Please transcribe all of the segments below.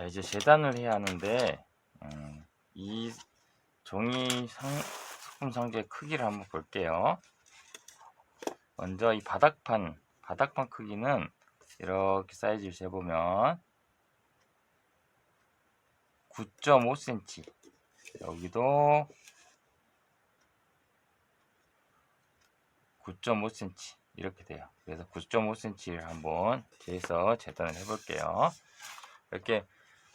자, 이제 재단을 해야 하는데, 음, 이 종이 상, 소품 상자의 크기를 한번 볼게요. 먼저 이 바닥판, 바닥판 크기는 이렇게 사이즈를 재보면 9.5cm. 여기도 9.5cm. 이렇게 돼요. 그래서 9.5cm를 한번 재서 재단을 해볼게요. 이렇게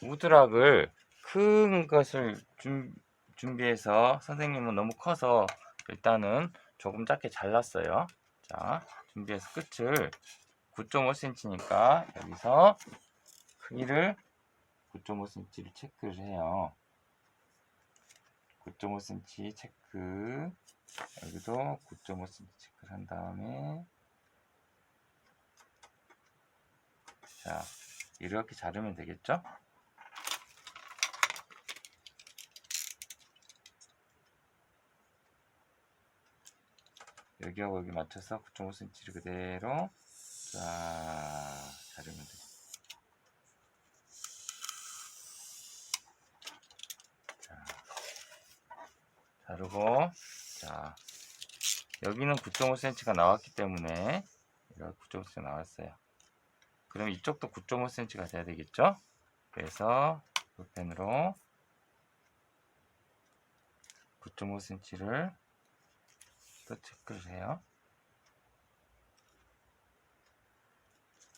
우드락을 큰 것을 준, 준비해서 선생님은 너무 커서 일단은 조금 작게 잘랐어요. 자, 준비해서 끝을 9.5cm니까 여기서 크기를 9.5cm를 체크를 해요. 9.5cm 체크. 여기도 9.5cm 체크를 한 다음에 자, 이렇게 자르면 되겠죠? 여기하고 여기 맞춰서 9.5cm를 그대로 자 자르면 돼요. 자, 자르고 자 여기는 9.5cm가 나왔기 때문에 이렇게 9.5cm 나왔어요. 그럼 이쪽도 9.5cm가 돼야 되겠죠? 그래서 볼펜으로 9.5cm를 또 해요.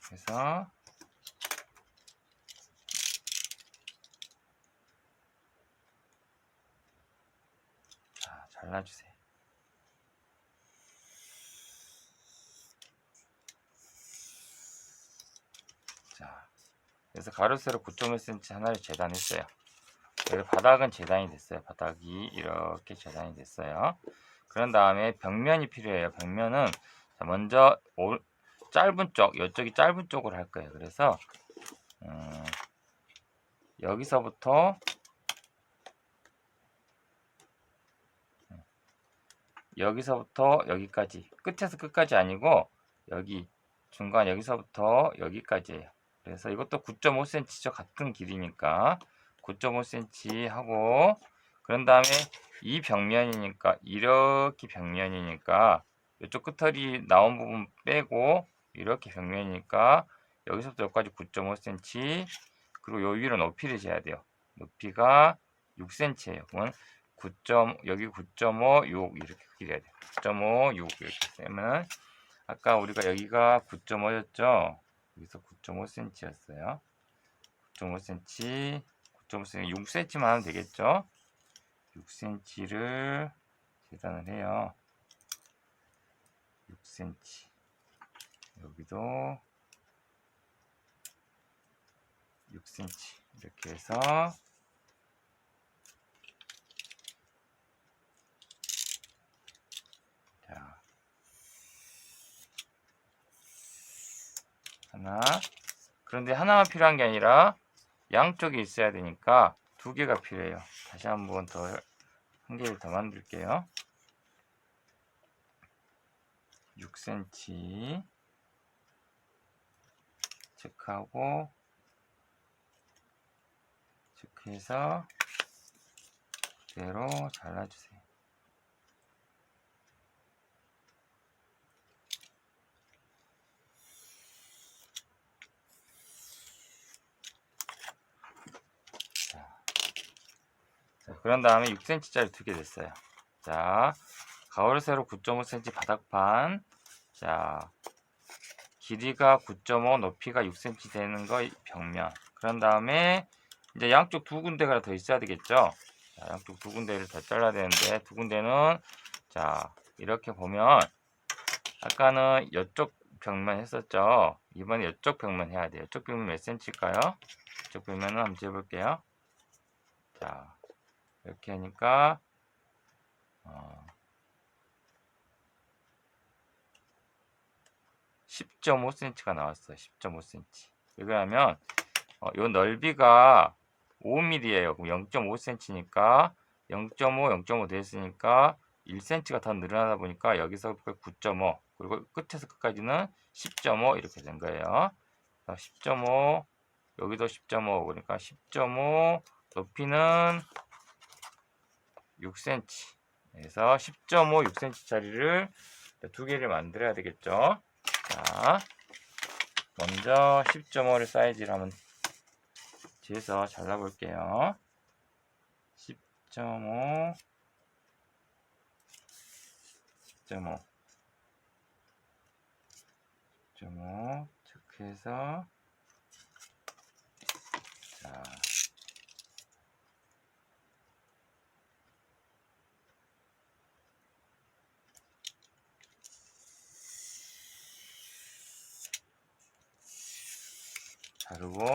그래서 자, 잘라주세요. 자, 그래서 가로 세로 9.5cm 하나를 재단했어요. 그래서 바닥은 재단이 됐어요. 바닥이 이렇게 재단이 됐어요. 그런 다음에 벽면이 필요해요. 벽면은 자, 먼저 오- 짧은 쪽, 이쪽이 짧은 쪽으로 할 거예요. 그래서 음, 여기서부터 여기서부터 여기까지 끝에서 끝까지 아니고 여기 중간 여기서부터 여기까지예요. 그래서 이것도 9.5cm죠. 같은 길이니까 9.5cm 하고 그런 다음에 이 벽면이니까 이렇게 벽면이니까 이쪽 끝털이 나온 부분 빼고 이렇게 벽면이니까 여기서부터 여기까지 9.5cm 그리고 요 위로 높이를 재야 돼요. 높이가 6cm예요. 그러면 9. 여기 9.5, 6 이렇게 그려야 돼요. 9.5, 6 이렇게 쓰면 아까 우리가 여기가 9.5였죠. 여기서 9.5cm였어요. 9.5cm, 9.5cm, 6cm만 하면 되겠죠. 6cm를 재단을 해요. 6cm. 여기도 6cm. 이렇게 해서 자, 하나. 그런데 하나만 필요한 게 아니라 양쪽에 있어야 되니까 두 개가 필요해요. 다시 한번 더, 한 개를 더 만들게요. 6cm 체크하고 체크해서 그대로 잘라주세요. 그런 다음에 6cm짜리 두 개 됐어요. 자, 가오를 세로 9.5cm 바닥판. 자, 길이가 9.5, 높이가 6cm 되는 거 벽면. 그런 다음에 이제 양쪽 두 군데가 더 있어야 되겠죠? 자, 양쪽 두 군데를 더 잘라야 되는데 두 군데는 자, 이렇게 보면 아까는 이쪽 벽면 했었죠? 이번에 이쪽 벽면 해야 돼요. 이쪽 벽면 몇 cm일까요? 이쪽 벽면은 한번 재볼게요. 자, 이렇게 하니까 어, 10.5cm가 나왔어요. 10.5cm. 왜 그러냐면 어, 요 넓이가 5mm예요. 그럼 0.5cm니까 0.5, 0.5 됐으니까 1cm가 더 늘어나다 보니까 여기서부터 9.5 그리고 끝에서 끝까지는 10.5 이렇게 된 거예요. 10.5 여기도 10.5 그러니까 10.5 높이는 6cm 그래서 10.5 6cm 짜리를 두 개를 만들어야 되겠죠? 자 먼저 10.5를 사이즈를 한번 재서 잘라 볼게요. 10.5 10.5 10.5 체크해서 자 자르고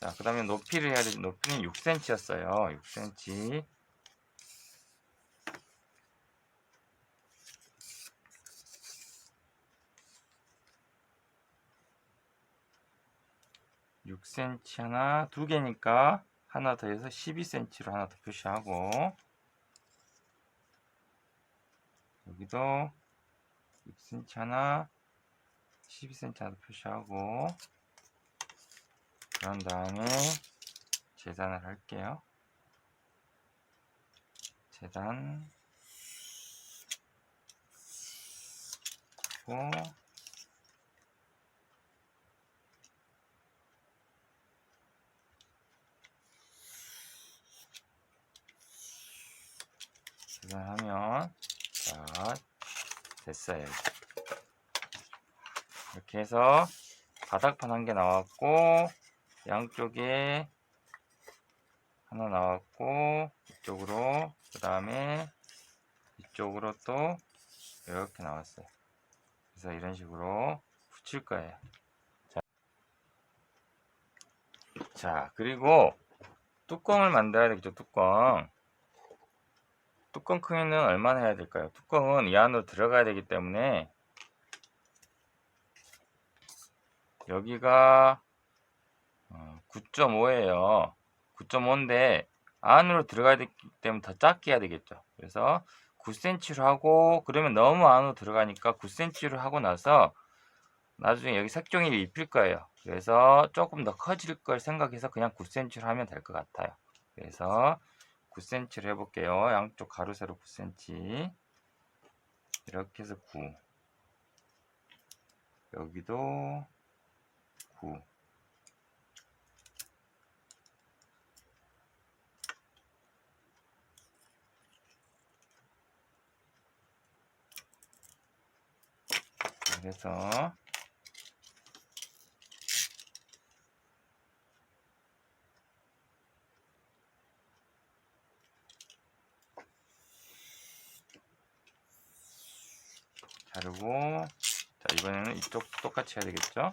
자, 그 다음에 높이를 해야 돼. 높이는 6cm였어요. 6cm. 육 c m 하나, 두 개니까 하나 더 해서 12cm로 하나 더 표시하고 여기도 6cm 하나, 12cm 하나 더 표시하고 그런 다음에 재단을 할게요. 재단 고 재단하면 자 됐어요. 이렇게 해서 바닥판 한 개 나왔고 양쪽에 하나 나왔고 이쪽으로 그 다음에 이쪽으로 또 이렇게 나왔어요. 그래서 이런 식으로 붙일 거예요. 자, 자 그리고 뚜껑을 만들어야 되겠죠 뚜껑. 뚜껑 크기는 얼마나 해야 될까요? 뚜껑은 이 안으로 들어가야 되기 때문에 여기가 9.5예요. 9.5인데 안으로 들어가야 되기 때문에 더 작게 해야 되겠죠. 그래서 9cm로 하고 그러면 너무 안으로 들어가니까 9cm로 하고 나서 나중에 여기 색종이를 입힐 거예요. 그래서 조금 더 커질 걸 생각해서 그냥 9cm로 하면 될 것 같아요. 그래서 9cm로 해볼게요. 양쪽 가로 세로 9cm 이렇게 해서 9 여기도 9 그래서 자르고 자 이번에는 이쪽 똑같이 해야 되겠죠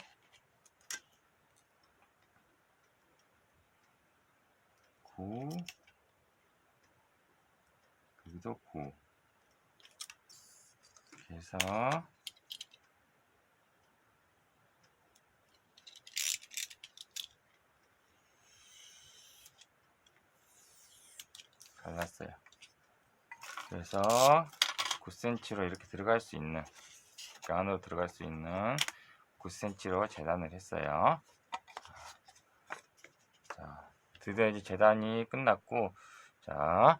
구 여기도 구 이렇게 해서 갈랐어요. 그래서 9cm로 이렇게 들어갈 수 있는 그 안으로 들어갈 수 있는 9cm로 재단을 했어요. 자, 드디어 이제 재단이 끝났고 자